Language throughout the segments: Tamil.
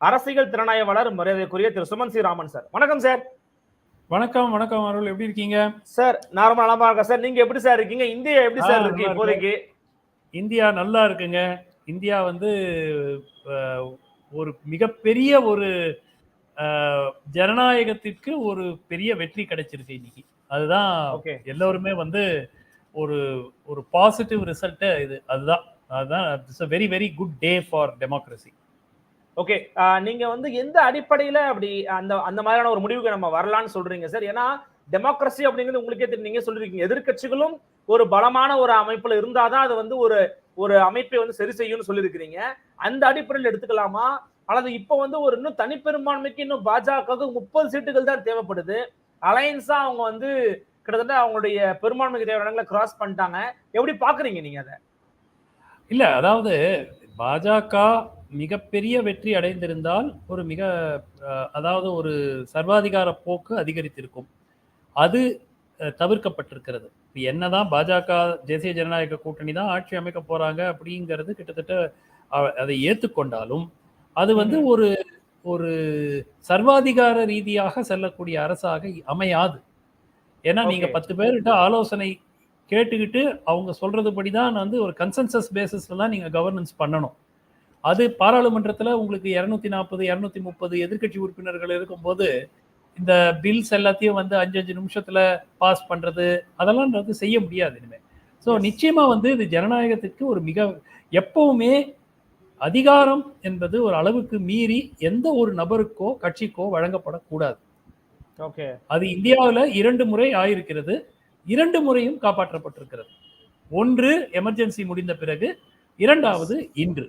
அரசியல் திறனாய்வாளர் மரியாதைக்குரிய திரு சுமன் சி ராமன் சார். வணக்கம் சார். வணக்கம் வணக்கம் அருள். எப்படி இருக்கீங்க? சார் நான் ரொம்ப நலமா இருக்கேன் சார். நீங்க எப்படி சார் இருக்கீங்க? இந்தியா எப்படி சார் இருக்கு. இப்போதைக்கு? இந்தியா நல்லா இருக்குங்க. இந்தியா வந்து ஒரு மிகப்பெரிய ஒரு ஜனநாயகத்திற்கு ஒரு பெரிய வெற்றி கிடைச்சிருக்கு இன்னைக்கு. அதுதான் எல்லோருமே வந்து ஒரு ஒரு பாசிட்டிவ் ரிசல்ட் இது. அதுதான். அதுதான் it's a very very good day for democracy okay நீங்க வந்து எந்த அடிப்படையில அப்படி அந்த அந்த மாதிரியான ஒரு முடிவுக்கு நம்ம வரலாம்னு சொல்றீங்க சார்? ஏன்னா டெமோக்ரஸி அப்படிங்கிறது உங்களுக்கே தெரியும். நீங்க சொல்லிருக்கீங்க எதிர்க்கட்சிகளும் ஒரு பலமான ஒரு அமைப்புல இருந்தாதான் அது வந்து ஒரு ஒரு அமைப்பை வந்து சரி செய்யும்னு சொல்லியிருக்கிறீங்க. அந்த அடிப்படையில் எடுத்துக்கலாமா? அல்லது இப்போ வந்து ஒரு இன்னும் தனிப்பெரும்பான்மைக்கு இன்னும் பாஜகவுக்கு முப்பது சீட்டுகள் தான் தேவைப்படுது. அலையன்ஸா அவங்க வந்து கிட்டத்தட்ட அவங்களுடைய பெரும்பான்மைக்கு தேவையானங்களை கிராஸ் பண்ணிட்டாங்க. எப்படி பாக்குறீங்க நீங்க அதை? இல்ல அதாவது பாஜக மிகப்பெரிய வெற்றி அடைந்திருந்தால் ஒரு மிக அதாவது ஒரு சர்வாதிகார போக்கு அதிகரித்திருக்கும் அது தவிர்க்கப்பட்டிருக்கிறது இப்ப என்னதான் பாஜக தேசிய ஜனநாயக கூட்டணி தான் ஆட்சி அமைக்க போறாங்க அப்படிங்கிறது கிட்டத்தட்ட அதை ஏற்றுக்கொண்டாலும் அது வந்து. ஒரு ஒரு சர்வாதிகார ரீதியாக செல்லக்கூடிய அரசாக அமையாது ஏன்னா நீங்க. பத்து பேர்கிட்ட ஆலோசனை கேட்டுக்கிட்டு அவங்க சொல்றதுபடி தான் வந்து ஒரு கன்சென்சஸ் பேசிஸ்ல தான் நீங்க கவர்னன்ஸ் பண்ணணும் அது பாராளுமன்றத்துல உங்களுக்கு இரநூத்தி நாற்பது இரநூத்தி முப்பது எதிர்க்கட்சி உறுப்பினர்கள் இருக்கும்போது இந்த பில்ஸ் எல்லாத்தையும் வந்து அஞ்சு அஞ்சு நிமிஷத்துல பாஸ் பண்றது அதெல்லாம் வந்து செய்ய முடியாது இனிமே. So Yes. நிச்சயமா வந்து இது ஜனநாயகத்திற்கு ஒரு மிக எப்பவுமே அதிகாரம் என்பது ஒரு அளவுக்கு மீறி எந்த ஒரு நபருக்கோ கட்சிக்கோ வழங்கப்படக்கூடாது. ஓகே அது இந்தியாவில் இரண்டு முறை ஆயிருக்கிறது. இரண்டு முறையும் காப்பாற்றப்பட்டிருக்கிறது. ஒன்று எமர்ஜென்சி முடிந்த பிறகு இரண்டாவது இன்று.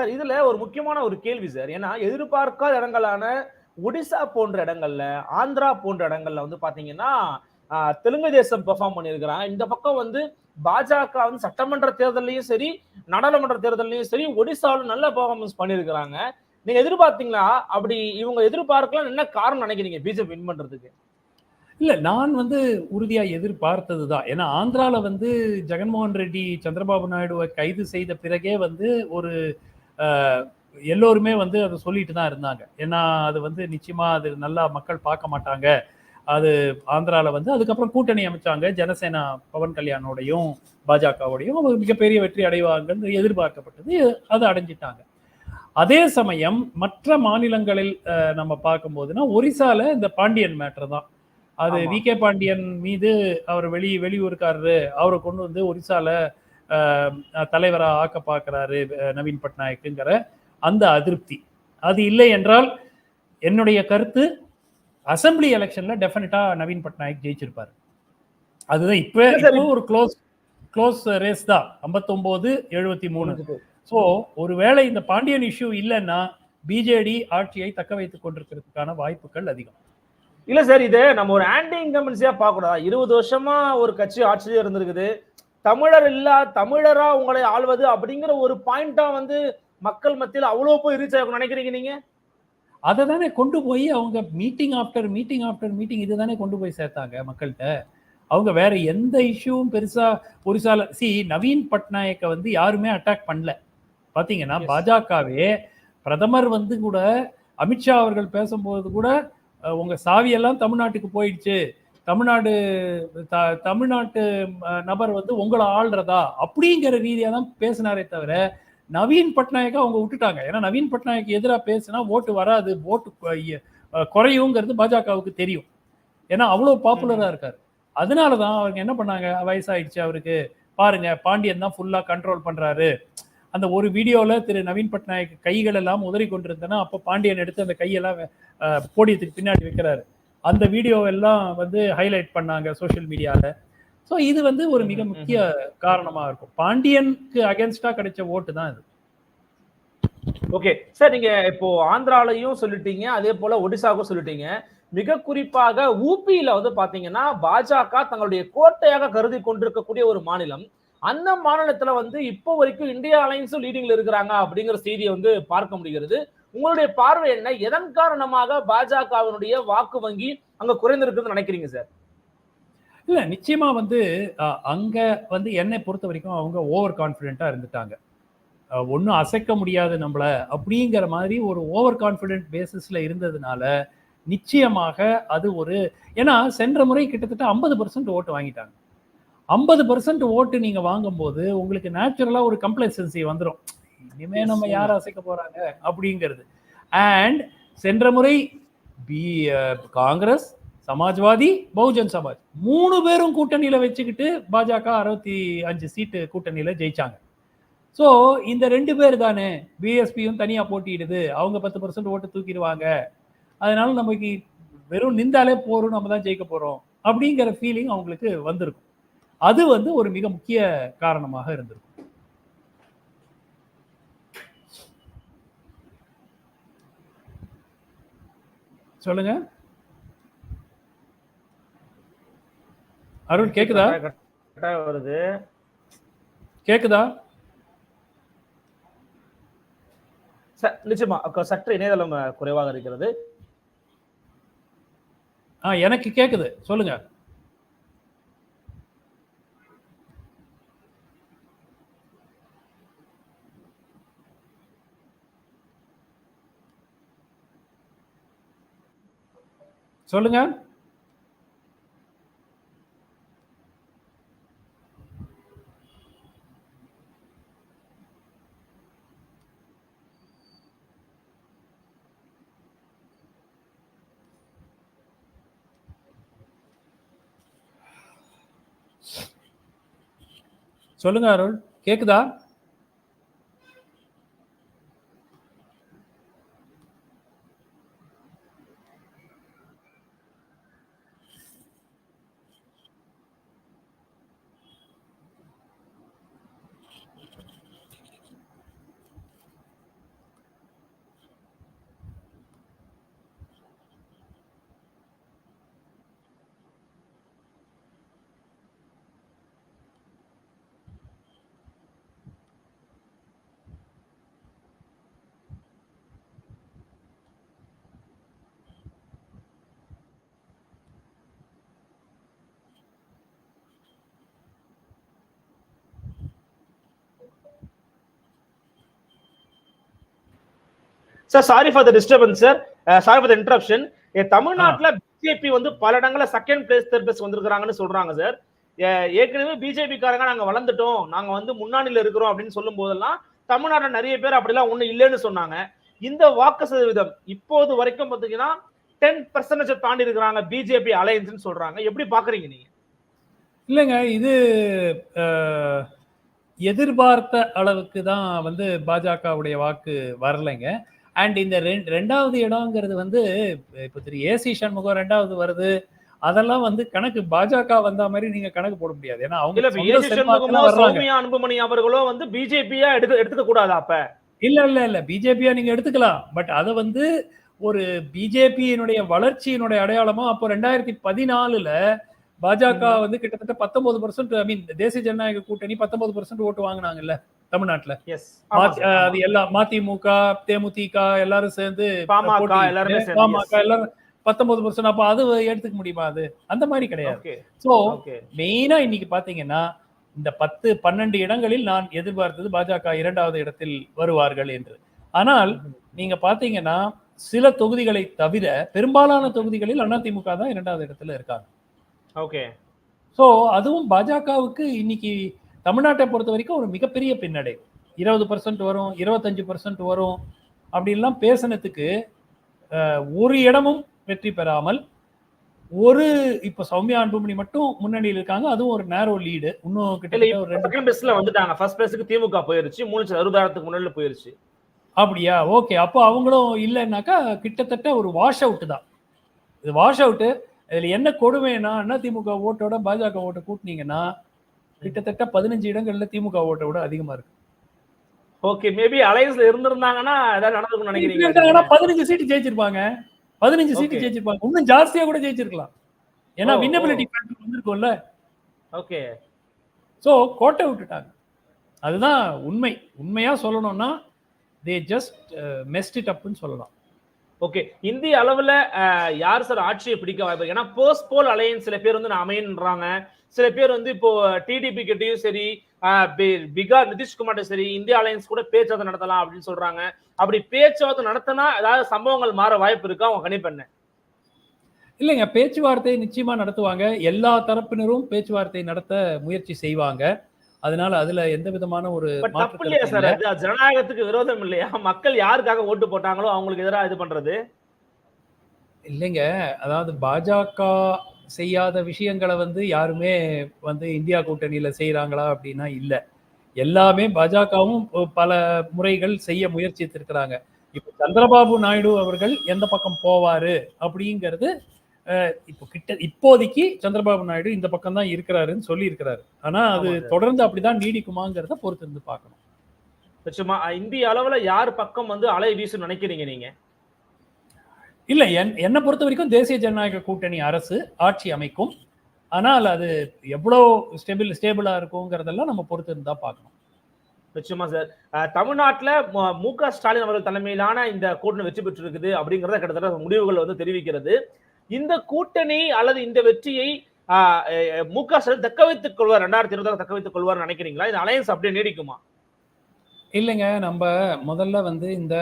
சார் இதுல ஒரு முக்கியமான ஒரு கேள்வி சார். ஏன்னா எதிர்பார்க்காத இடங்களான ஒடிசா போன்ற இடங்கள்ல ஆந்திரா போன்ற இடங்கள்ல வந்து பாத்தீங்கன்னா தெலுங்கு தேசம் பெர்ஃபார்ம் பண்ணியிருக்கிறாங்க. இந்த பக்கம் வந்து பாஜக வந்து சட்டமன்ற தேர்தலையும் சரி நாடாளுமன்ற தேர்தலையும் சரி ஒடிசாவில் நல்ல பெர்ஃபார்மன்ஸ் பண்ணியிருக்கிறாங்க. நீங்க எதிர்பார்த்தீங்களா? அப்படி இவங்க எதிர்பார்க்கலாம் என்ன காரணம் நினைக்கிறீங்க பிஜேபி வின் பண்றதுக்கு? இல்ல நான் வந்து உறுதியா எதிர்பார்த்தது தான். ஏன்னா ஆந்திரால வந்து ஜெகன்மோகன் ரெட்டி சந்திரபாபு நாயுடுவை கைது செய்த பிறகே வந்து ஒரு எல்லோருமே வந்து அதை சொல்லிட்டு தான் இருந்தாங்க. ஏன்னா அது வந்து நிச்சயமா அது நல்லா மக்கள் பார்க்க மாட்டாங்க. அது ஆந்திரால வந்து அதுக்கப்புறம் கூட்டணி அமைச்சாங்க. ஜனசேனா பவன் கல்யாணோடையும் பாஜகவோடையும். அவங்க மிகப்பெரிய வெற்றி அடைவாங்கன்னு எதிர்பார்க்கப்பட்டது. அதை அடைஞ்சிட்டாங்க. அதே சமயம் மற்ற மாநிலங்களில் நம்ம பார்க்கும்போதுன்னா ஒரிசால இந்த பாண்டியன் மேட்டர் தான். அது. வி கே பாண்டியன் மீது அவர் வெளி வெளியூருக்காரரு அவரை கொண்டு வந்து ஒரிசால அஹ், தலைவரா ஆக்க பார்க்கறாரு நவீன் பட்நாயக்குங்கிற அந்த அதிருப்தி. அது இல்லை என்றால் என்னுடைய கருத்து அசெம்பிளி எலெக்ஷன்ல டெஃபினட்டா நவீன் பட்நாயக் ஜெயிச்சிருப்பாரு. அதுதான் இப்ப ஒரு க்ளோஸ் க்ளோஸ் ரேஸ் தான். 59 எழுபத்தி மூணு. ஸோ ஒருவேளை இந்த பாண்டியன் இஷ்யூ இல்லைன்னா பிஜேடி ஆட்சியை தக்க வைத்துக் கொண்டிருக்கிறதுக்கான வாய்ப்புகள் அதிகம். இல்ல சார் இது நம்ம ஒரு ஆன்டி இன்கம்பன்சியா பார்க்கக்கூடாதா? இருபது வருஷமா ஒரு கட்சி ஆட்சியிலே இருந்திருக்குது. தமிழர் இல்ல தமிழரா உங்களை ஆள்வது அப்படிங்கிற ஒரு பாயிண்டா வந்து மக்கள் மத்தியில் அவ்வளவு போய் ரீச் ஆகும் நினைக்கிறீங்க நீங்க? அதை தானே கொண்டு போய் அவங்க meeting after meeting after meeting இதை தானே கொண்டு போய் சேர்த்தாங்க மக்கள்கிட்ட. அவங்க வேற எந்த இஷ்யூவும் பெருசா ஒரிசால சி நவீன் பட்நாயக்கை வந்து யாருமே அட்டாக் பண்ணல. பாத்தீங்கன்னா. பாஜகவே பிரதமர் வந்து கூட அமித்ஷா அவர்கள் பேசும்போது கூட உங்க சாவியெல்லாம் தமிழ்நாட்டுக்கு போயிடுச்சு. தமிழ்நாடு த- தமிழ்நாட்டு நபர் வந்து உங்களை ஆள்றதா? அப்படிங்கிற ரீதியா தான் பேசினாரே தவிர நவீன் பட்நாயக்கை அவங்க விட்டுட்டாங்க. ஏன்னா நவீன் பட்நாயக் எதிராக பேசினா ஓட்டு வராது. ஓட்டு குறையுங்கிறது பாஜகவுக்கு தெரியும். ஏன்னா அவ்வளோ பாப்புலரா இருக்காரு. அதனால தான் அவங்க என்ன பண்ணாங்க? வயசாயிடுச்சு அவருக்கு. பாருங்க பாண்டியன் தான் ஃபுல்லா கண்ட்ரோல் பண்றாரு. அந்த ஒரு வீடியோல திரு நவீன் பட்நாயக் கைகள் எல்லாம் உதறி கொண்டிருந்தனா அப்போ பாண்டியன் எடுத்து அந்த கையெல்லாம் போடியத்துக்கு பின்னாடி வைக்கிறாரு. அந்த வீடியோ எல்லாம் வந்து ஹைலைட் பண்ணாங்க சோஷியல் மீடியால ஸோ இது வந்து ஒரு மிக முக்கிய காரணமா இருக்கும். பாண்டியனுக்கு அகேன்ஸ்டா கிடைச்ச ஓட்டு தான் இது. ஓகே சார் நீங்க இப்போ ஆந்திராலையும் சொல்லிட்டீங்க அதே போல ஒடிசாவுக்கும் சொல்லிட்டீங்க. மிக குறிப்பாக ஊபியில வந்து பாத்தீங்கன்னா பாஜக தங்களுடைய கோட்டையாக கருதி கொண்டிருக்கக்கூடிய ஒரு மாநிலம். அந்த மாநிலத்துல வந்து இப்போ வரைக்கும் இந்தியா அலைன்ஸும் லீடிங்ல இருக்கிறாங்க அப்படிங்கிற செய்தியை வந்து பார்க்க முடிகிறது. உங்களுடைய பார்வை என்ன? எதன் காரணமாக பாஜகவினுடைய வாக்கு வங்கி அங்க குறைந்திருக்குன்னு நினைக்கிறீங்க சார்? இல்ல நிச்சயமா வந்து அங்க வந்து என்னை பொறுத்த வரைக்கும் அவங்க ஓவர் கான்ஃபிடென்ட்டா இருந்துட்டாங்க ஒன்றும் அசைக்க முடியாது நம்மள. அப்படிங்கிற மாதிரி ஒரு ஓவர் கான்ஃபிடென்ட் பேசிஸ்ல இருந்ததுனால நிச்சயமாக அது ஒரு ஏன்னா சென்ற முறை கிட்டத்தட்ட ஐம்பது பர்சன்ட் ஓட்டு வாங்கிட்டாங்க. ஐம்பது பர்சன்ட் ஓட்டு நீங்க வாங்கும்போது உங்களுக்கு நேச்சுரலா ஒரு கம்ப்ளசன்சி வந்துடும் இனிமே நம்ம யார் அசைக்க போறாங்க? அப்படிங்கிறது. அண்ட் சென்ற முறை பி காங்கிரஸ் சமாஜ்வாதி பகுஜன் சமாஜ் மூணு பேரும் கூட்டணியில வச்சுக்கிட்டு பாஜக அறுபத்தி அஞ்சு சீட்டு கூட்டணியில ஜெயிச்சாங்க. ஸோ இந்த ரெண்டு பேர் தானே பிஎஸ்பியும் தனியா போட்டியிடுது. அவங்க பத்து பர்சன்ட் ஓட்டு தூக்கிடுவாங்க. அதனால நமக்கு வெறும் நிந்தாலே போறோம் நம்ம தான் ஜெயிக்க போறோம் அப்படிங்கிற ஃபீலிங் அவங்களுக்கு வந்திருக்கும். அது வந்து ஒரு மிக முக்கிய காரணமாக இருந்திருக்கும். சொல்லுங்க. அருண் கேக்குதா? வருது. கேக்குதா? நிச்சயமா சற்று இணையதளம் குறைவாக இருக்கிறது. ஆ எனக்கு கேக்குது. சொல்லுங்க. சொல்லுங்க. சொல்லுங்க அருள். கேக்குதா? Sir sorry for the disturbance sir sorry for the interruption தமிழ்நாட்டுல பிஜேபி வந்து பல இடங்கள்ல செகண்ட் பிளேஸ் தேர்ட் பிளேஸ் வந்திருக்காங்கன்னு சொல்றாங்க சார் ஏற்கனவே பிஜேபி காரங்க நாங்க வளர்ந்துட்டோம். நாங்க வந்து முன்னாடியில இருக்கிறோம் அப்படின்னு சொல்லும் போதெல்லாம் தமிழ்நாட்டுல நிறைய பேர் அப்படிலாம் ஒண்ணு இல்லைன்னு சொன்னாங்க. இந்த வாக்கு சதவீதம் இப்போது வரைக்கும் பாத்தீங்கன்னா டென் பர்சன்டேஜ் தாண்டி இருக்கிறாங்க பிஜேபி அலையன்ஸ் சொல்றாங்க. எப்படி பாக்குறீங்க நீங்க? இல்லைங்க இது எதிர்பார்த்த அளவுக்கு தான் வந்து பாஜகவுடைய வாக்கு வரலைங்க. அண்ட் இந்த ரெண்- ரெண்டாவது இடம்ங்கிறது வந்து இப்போ திரு ஏசி சண்முகம் ரெண்டாவது வருது. அதெல்லாம் வந்து கணக்கு பாஜக வந்த மாதிரி நீங்க கணக்கு போட முடியாது. ஏன்னா அவங்க சௌமியா அன்புமணி அவர்களோ வந்து பிஜேபியா எடுக்க எடுத்துக்க கூடாதா அப்ப? இல்ல இல்ல இல்ல. பிஜேபியா நீங்க எடுத்துக்கலாம். பட் அதை வந்து ஒரு பிஜேபியினுடைய வளர்ச்சியினுடைய அடையாளமா அப்போ ரெண்டாயிரத்தி பதினாலுல பாஜக வந்து கிட்டத்தட்ட பத்தொன்பது பர்சன்ட் ஐ மீன் தேசிய ஜனநாயக கூட்டணி பத்தொன்பது பர்சன்ட் ஓட்டு வாங்கினாங்கல்ல. தமிழ்நாட்டுல. அது எல்லாம் மதிமுக தேமுதிக எல்லாரும் சேர்ந்து பாமக எல்லாருமே பத்தொன்பது பர்சன்ட் அப்ப அது எடுத்துக்க முடியுமா அது? அந்த மாதிரி கிடையாது. சோ மெயினா இன்னைக்கு பாத்தீங்கன்னா இந்த பத்து பன்னெண்டு இடங்களில் நான் எதிர்பார்த்தது பாஜக இரண்டாவது இடத்தில் வருவார்கள் என்று. ஆனால் நீங்க பாத்தீங்கன்னா சில தொகுதிகளை தவிர பெரும்பாலான தொகுதிகளில் அதிமுக தான் இரண்டாவது இடத்துல இருக்காங்க. ஓகே ஸோ அதுவும் பாஜகவுக்கு இன்னைக்கு தமிழ்நாட்டை பொறுத்த வரைக்கும் ஒரு மிகப்பெரிய பின்னடை. இருபது பர்சன்ட் வரும் இருபத்தஞ்சு பர்சன்ட் வரும் அப்படின்லாம் பேசினதுக்கு ஒரு இடமும் வெற்றி பெறாமல் ஒரு இப்ப சௌமியா அன்புமணி மட்டும் முன்னணியில் இருக்காங்க அதுவும் ஒரு நேரோ லீடு இன்னும் கிட்டத்தட்ட ஒரு ரெண்டு வந்துட்டாங்க. ஃபர்ஸ்ட் பிளேஸ்க்கு திமுக போயிருச்சு மூணு அறுபதாயிரத்துக்கு முன்னாடி போயிருச்சு. அப்படியா? ஓகே. அப்போ அவங்களும் இல்லைன்னாக்கா கிட்டத்தட்ட ஒரு வாஷ் அவுட் தான். இது வாஷ் அவுட்டு இதுல என்ன கொடுமைன்னா திமுக ஓட்டோட பாஜக ஓட்டை கூட்டினீங்கன்னா கிட்டத்தட்ட பதினஞ்சு இடங்கள்ல திமுக ஓட்டை விட அதிகமா இருக்கு. ஓகே மேபி அலையன்ஸ்ல இருந்திருந்தாங்கன்னா ஏதாவது இருந்தாங்கன்னா நினைக்கிறீங்க. பதினஞ்சு சீட்டு ஜெயிச்சிருப்பாங்க. பதினஞ்சு சீட்டு. ஜெயிச்சிருப்பாங்க. இன்னும் ஜாஸ்தியா கூட ஜெயிச்சிருக்கலாம். ஏன்னா ஓ, வின்னபிலிட்டி ஃபேக்டர் வந்திருக்கும்ல. ஓகே ஸோ கோட்டை விட்டுட்டாங்க. அதுதான் உண்மை. உண்மையா சொல்லணும்னா தே ஜஸ்ட் மெஸ்ட் இட் அப்னு சொல்லலாம். ஓகே இந்திய அளவுல யார் சார் ஆட்சியை பிடிக்க வாய்ப்பு ஏன்னா போஸ்ட் போல் அலையன்ஸ் சில பேர் வந்து நான் அமையன்றாங்க சில பேர் வந்து இப்போ டிடிபி கிட்டயும் சரி பி- பிகார் நிதிஷ்குமார்ட்ட சரி இந்திய அலையன்ஸ் கூட பேச்சுவார்த்தை நடத்தலாம் அப்படின்னு சொல்றாங்க. அப்படி பேச்சுவார்த்தை நடத்தினா ஏதாவது சம்பவங்கள் மாற வாய்ப்பு இருக்கா? அவங்க கணிப்பண்ண இல்லைங்க பேச்சுவார்த்தை நிச்சயமா நடத்துவாங்க. எல்லா தரப்பினரும் பேச்சுவார்த்தை நடத்த முயற்சி செய்வாங்க. அதனால அதுல எந்த விதமான ஒரு தப்பு இல்லையா சார்? ஜனநாயகத்துக்கு விரோதம் இல்லையா? மக்கள் யாருக்காக ஓட்டு போட்டாங்களோ அவங்களுக்கு எதிராக இது பண்றது? இல்லைங்க. அதாவது பாஜக செய்யாத விஷயங்களை வந்து யாருமே வந்து இந்தியா கூட்டணியில செய்யறாங்களா அப்படின்னா இல்ல. எல்லாமே பாஜகவும் பல முறைகள் செய்ய முயற்சித்திருக்கிறாங்க. இப்போ சந்திரபாபு நாயுடு அவர்கள் எந்த பக்கம் போவாரு அப்படிங்கிறது இப்போ கிட்ட இப்போதைக்கு சந்திரபாபு நாயுடு இந்த பக்கம் தான் இருக்கிறாருன்னு சொல்லி இருக்கிறாரு ஆனா அது. தொடர்ந்து அப்படிதான் நீடிக்குமாங்கிறத பொறுத்து இருந்து பார்க்கணும். நிச்சயமா இந்திய அளவுல யார் பக்கம் வந்து அலை வீசும் நினைக்கிறீங்க நீங்க? இல்ல என் என்னை பொறுத்த வரைக்கும் தேசிய ஜனநாயக கூட்டணி அரசு ஆட்சி அமைக்கும். ஆனால் அது எவ்வளவு ஸ்டெபிள் ஸ்டேபிளா இருக்குங்கிறதெல்லாம் நம்ம பொறுத்து இருந்தா பார்க்கணும். நிச்சயமா சார். தமிழ்நாட்டுல மு- மு க ஸ்டாலின் அவர்கள் தலைமையிலான இந்த கூட்டணி வெற்றி பெற்றிருக்குது அப்படிங்கறத கிட்டத்தட்ட முடிவுகள் வந்து தெரிவிக்கிறது. இந்த கூட்டணி அல்லது இந்த வெற்றியை மு க ஸ்டாலின் தக்க வைத்துக் கொள்வார் ரெண்டாயிரத்தி இருபதாம் தக்க வைத்துக் கொள்வார் நினைக்கிறீங்களா? இந்த அலையன்ஸ் அப்படியே நீடிக்குமா? இல்லைங்க நம்ம முதல்ல வந்து இந்த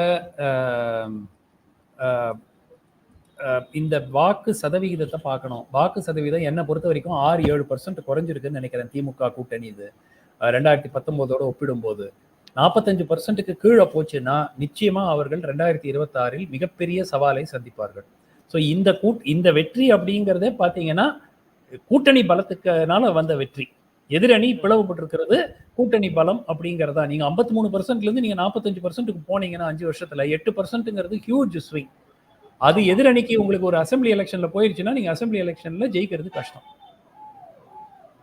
இந்த வாக்கு சதவிகிதத்தை பார்க்கணும். வாக்கு சதவீதம் என்னை பொறுத்த வரைக்கும் ஆறு ஏழு பர்சன்ட் குறைஞ்சிருக்குன்னு நினைக்கிறேன் திமுக கூட்டணி இது. ரெண்டாயிரத்தி பத்தொன்பதோட ஒப்பிடும்போது. நாற்பத்தஞ்சு பர்சன்ட்டுக்கு கீழே போச்சுன்னா நிச்சயமா அவர்கள் ரெண்டாயிரத்தி இருபத்தாறில் மிகப்பெரிய சவாலை சந்திப்பார்கள். ஸோ இந்த கூட் இந்த வெற்றி அப்படிங்கிறதே பார்த்தீங்கன்னா கூட்டணி பலத்துக்குனால வந்த வெற்றி. எதிரணி பிளவுபட்டிருக்கிறது கூட்டணி பலம் அப்படிங்கிறதா. நீங்க 53% மூணு பர்சன்ட்ல இருந்து நீங்க நாற்பத்தஞ்சு பர்சன்ட்டுக்கு போனீங்கன்னா அஞ்சு வருஷத்துல எட்டு பர்சன்ட்ங்கிறது ஹியூஜ் ஸ்விங் அது எதிரணிக்கு உங்களுக்கு ஒரு அசெம்பிளி எலெக்ஷன்ல போயிருச்சுன்னா நீங்க அசெம்பிளி எலெக்ஷன்ல ஜெயிக்கிறது கஷ்டம்.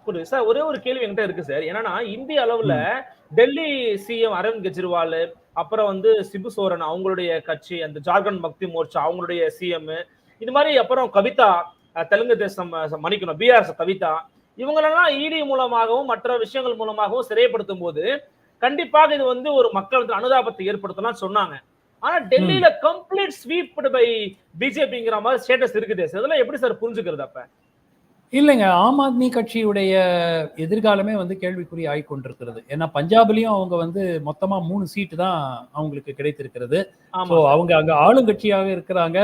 புரியுது. சார் ஒரே ஒரு கேள்வி என்கிட்ட இருக்கு சார். என்னன்னா இந்திய அளவுல டெல்லி சிஎம் அரவிந்த் கெஜ்ரிவால் அப்புறம் வந்து சிபு சோரன் அவங்களுடைய கட்சி அந்த ஜார்க்கண்ட் முக்தி மோர்ச்சா அவங்களுடைய சிஎம் இது மாதிரி அப்புறம் கவிதா தெலுங்கு தேசம் மன்னிக்கணும் பிஆர் கவிதா இவங்களெல்லாம் இடி மூலமாகவும் மற்ற விஷயங்கள் மூலமாகவும் சிறைப்படுத்தும் போது கண்டிப்பாக இது வந்து ஒரு மக்கள் அனுதாபத்தை ஏற்படுத்தலாம் சொன்னாங்க. ஆனா டெல்லியில கம்ப்ளீட் ஸ்வீப் பை பிஜேபிங்கிற மாதிரி ஸ்டேட்டஸ் இருக்குது. சார் இதெல்லாம் எப்படி சார் புரிஞ்சுக்கிறது அப்ப? இல்லைங்க ஆம் ஆத்மி கட்சியுடைய எதிர்காலமே வந்து கேள்விக்குறி ஆகி கொண்டிருக்கிறது ஏன்னா பஞ்சாப்லயும் அவங்க வந்து மொத்தமா மூணு சீட்டு தான் அவங்களுக்கு கிடைத்திருக்கிறது. ஸோ அவங்க அங்க ஆளுங்கட்சியாக இருக்கிறாங்க.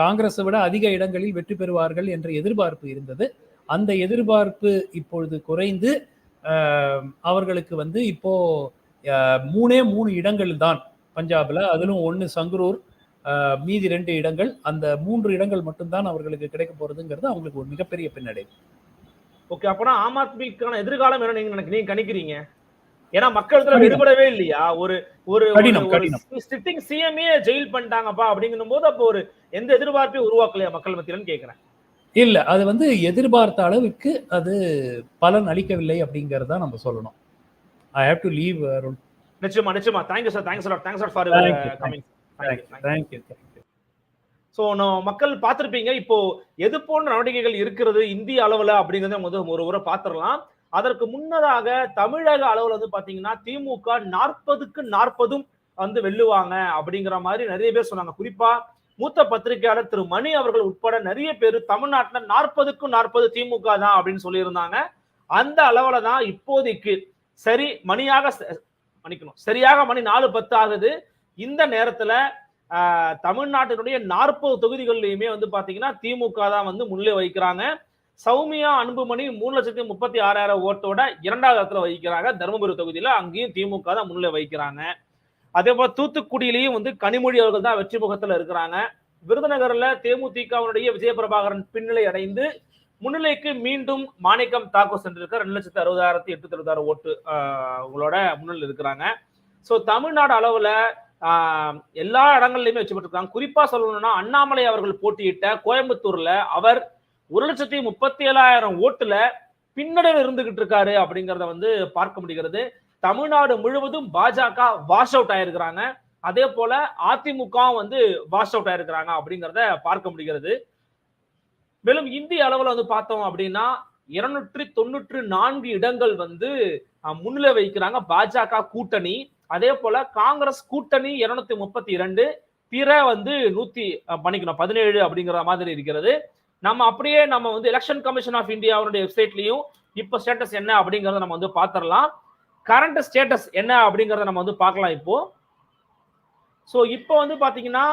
காங்கிரஸை விட அதிக இடங்களில் வெற்றி பெறுவார்கள் என்ற எதிர்பார்ப்பு இருந்தது. அந்த எதிர்பார்ப்பு இப்பொழுது குறைந்து அவர்களுக்கு வந்து இப்போ மூணே மூணு இடங்கள் தான் பஞ்சாப்ல. அதிலும் ஒன்று சங்கரூர் மீதி ரெண்டு இடங்கள் அந்த மூன்று இடங்கள் மட்டும்தான் அவர்களுக்கு கிடைக்க போறதுங்கிறது அவங்களுக்கு ஒரு மிகப்பெரிய பின்னடைவு ஓகே அப்பனா ஆம் ஆத்மிக்கான எதிர்காலம் என்ன நீங்க நீங்க கணிக்கிறீங்க? ஏன்னா மக்கள். விடுபடவே இல்லையா? ஒரு ஒரு. சிட்டிங் சிஎம்ஏ ஜெயில் பண்ணிட்டாங்கப்பா அப்படிங்கும் போது அப்போ ஒரு எந்த எதிர்பார்ப்பையும் உருவாக்கலையா மக்கள் மத்தியிலன்னு கேக்குறேன். இல்ல அது வந்து எதிர்பார்த்த அளவுக்கு அது பலன் அளிக்கவில்லை அப்படிங்கறத நம்ம சொல்லணும். ஐ ஹேவ் டு லீவ் நிச்சயமா நிச்சயமா. Thank you sir thanks thanks for coming thank you so மக்கள் பார்த்துருப்பீங்க. இப்போ எது போன்ற நடவடிக்கைகள் இருக்கிறது இந்திய அளவுல அப்படிங்கறத நம்ம வந்து ஒரு முறை பார்த்துடலாம் அதற்கு முன்னதாக தமிழக அளவுல வந்து பாத்தீங்கன்னா திமுக நாற்பதுக்கு நாற்பதும் வந்து வெல்லுவாங்க அப்படிங்கிற மாதிரி நிறைய பேர் சொன்னாங்க. குறிப்பா மூத்த பத்திரிகையாளர் திரு. மணி அவர்கள் உட்பட நிறைய பேர் தமிழ்நாட்டுல நாற்பதுக்கு நாற்பது திமுக தான் அப்படின்னு சொல்லியிருந்தாங்க. அந்த அளவுல தான் இப்போதைக்கு சரி மணியாக மணிக்கணும் மன்னிக்கணும். சரியாக மணி நாலு பத்து ஆகுது. இந்த நேரத்துல தமிழ்நாட்டினுடைய நாற்பது தொகுதிகள்லையுமே வந்து பாத்தீங்கன்னா திமுக தான் வந்து முன்னிலை வகிக்கிறாங்க. சௌமியா அன்புமணி மூணு லட்சத்தி முப்பத்தி ஆறாயிரம் ஓட்டோட இரண்டாவது இடத்துல வகிக்கிறாங்க. தருமபுரி தொகுதியில அங்கேயும் திமுக தான் முன்னிலை வகிக்கிறாங்க. அதே போல தூத்துக்குடியிலையும் வந்து கனிமொழி அவர்கள் தான் வெற்றி முகத்துல இருக்கிறாங்க. விருதுநகர்ல தேமுதிகவினுடைய விஜயபிரபாகரன் பின்னிலை அடைந்து முன்னிலைக்கு மீண்டும் மாணிக்கம் தாக்கூர் சென்றிருக்க ரெண்டு லட்சத்தி அறுபதாயிரத்தி எட்டு அறுபதாயிரம் ஓட்டு உங்களோட முன்னிலை இருக்கிறாங்க. ஸோ தமிழ்நாடு அளவுல எல்லா இடங்கள்லையுமே வச்சு இருக்காங்க குறிப்பா சொல்லணும்னா அண்ணாமலை அவர்கள் போட்டியிட்ட கோயம்புத்தூர்ல அவர் ஒரு லட்சத்தி முப்பத்தி ஏழாயிரம் ஓட்டுல பின்னடைவு இருந்துகிட்டு இருக்காரு அப்படிங்கறத வந்து பார்க்க முடிகிறது. தமிழ்நாடு முழுவதும் பாஜக வாஷ் அவுட் ஆயிருக்கிறாங்க. அதே போல அதிமுக வந்து வாஷ் அவுட் ஆயிருக்கிறாங்க அப்படிங்கிறத பார்க்க முடிகிறது. மேலும் இந்திய அளவுல வந்து பார்த்தோம் அப்படின்னா இருநூற்றி தொண்ணூற்று நான்கு இடங்கள் வந்து முன்னிலை வைக்கிறாங்க பாஜக கூட்டணி. அதே போல காங்கிரஸ் கூட்டணி இருநூத்தி முப்பத்தி இரண்டு பிற வந்து நூத்தி பண்ணிக்கணும் பதினேழு அப்படிங்கிற மாதிரி இருக்கிறது. நம்ம அப்படியே நம்ம வந்து எலெக்ஷன் கமிஷன் ஆஃப் இந்தியாவுடைய வெப்சைட்லயும் இப்ப ஸ்டேட்டஸ் என்ன அப்படிங்கறத நம்ம வந்து பாத்திரலாம் கரண்ட் ஸ்டேட்டஸ் என்ன அப்படிங்கறத நம்ம வந்து பார்க்கலாம் இப்போ. ஸோ இப்போ வந்து பாத்தீங்கன்னா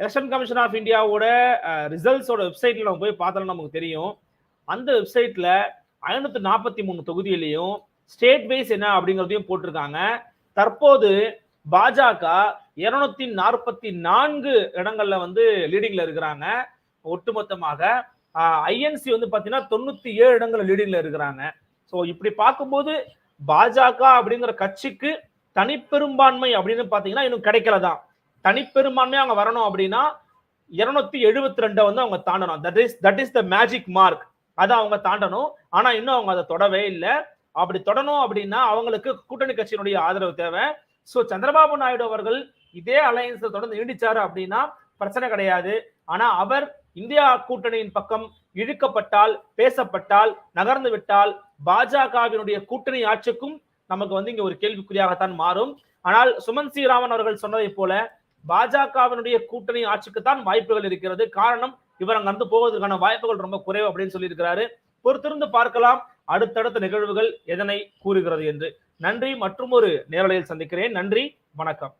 எலெக்ஷன் கமிஷன் ஆஃப் இந்தியாவோட ரிசல்ட்ஸோட வெப்சைட்ல நம்ம போய் பார்த்தோம்னா நமக்கு தெரியும். அந்த வெப்சைட்ல ஐநூத்தி நாற்பத்தி மூணு தொகுதியிலையும் ஸ்டேட் வைஸ் என்ன அப்படிங்கிறதையும் போட்டிருக்காங்க. தற்போது பாஜக இருநூத்தி நாற்பத்தி நான்கு இடங்கள்ல வந்து லீடிங்ல இருக்கிறாங்க. ஒட்டுமொத்தமாக ஐஎன்சி வந்து பாத்தீங்கன்னா தொண்ணூத்தி ஏழு இடங்கள் லீடிங்ல இருக்கிறாங்க. ஸோ இப்படி பார்க்கும்போது பாஜக அப்படிங்கிற கட்சிக்கு தனிப்பெரும்பான்மை அப்படின்னு பாத்தீங்கன்னா இன்னும் கிடைக்கலதான். தனிப்பெரும்பான்மை அவங்க வரணும் அப்படின்னா இருநூத்தி எழுபத்தி ரெண்டை வந்து அவங்க தாண்டணும். That is that is the magic mark அதை அவங்க தாண்டணும். ஆனா இன்னும் அவங்க அதை தொடவே இல்லை. அப்படி தொடணும் அப்படின்னா அவங்களுக்கு கூட்டணி கட்சியினுடைய ஆதரவு தேவை. ஸோ சந்திரபாபு நாயுடு அவர்கள் இதே அலையன்ஸ் தொடர்ந்து நீடிச்சாரு அப்படின்னா பிரச்சனை கிடையாது. ஆனா அவர் இந்தியா கூட்டணியின் பக்கம் இழுக்கப்பட்டால் பேசப்பட்டால் நகர்ந்து விட்டால் பாஜகவினுடைய கூட்டணி ஆட்சிக்கும் நமக்கு வந்து இங்க ஒரு கேள்விக்குறியாகத்தான் மாறும். ஆனால் சுமன் சீராமன் அவர்கள் சொன்னதை போல பாஜகவினுடைய கூட்டணி ஆட்சிக்கு தான் வாய்ப்புகள் இருக்கிறது. காரணம் இவர் அங்கிருந்து போவதற்கான வாய்ப்புகள் ரொம்ப குறைவு அப்படின்னு சொல்லியிருக்கிறாரு. பொறுத்திருந்து பார்க்கலாம். அடுத்தடுத்த நிகழ்வுகள் எதனை கூறுகிறது என்று. நன்றி மற்றும் ஒரு நேரலையில் சந்திக்கிறேன். நன்றி வணக்கம்.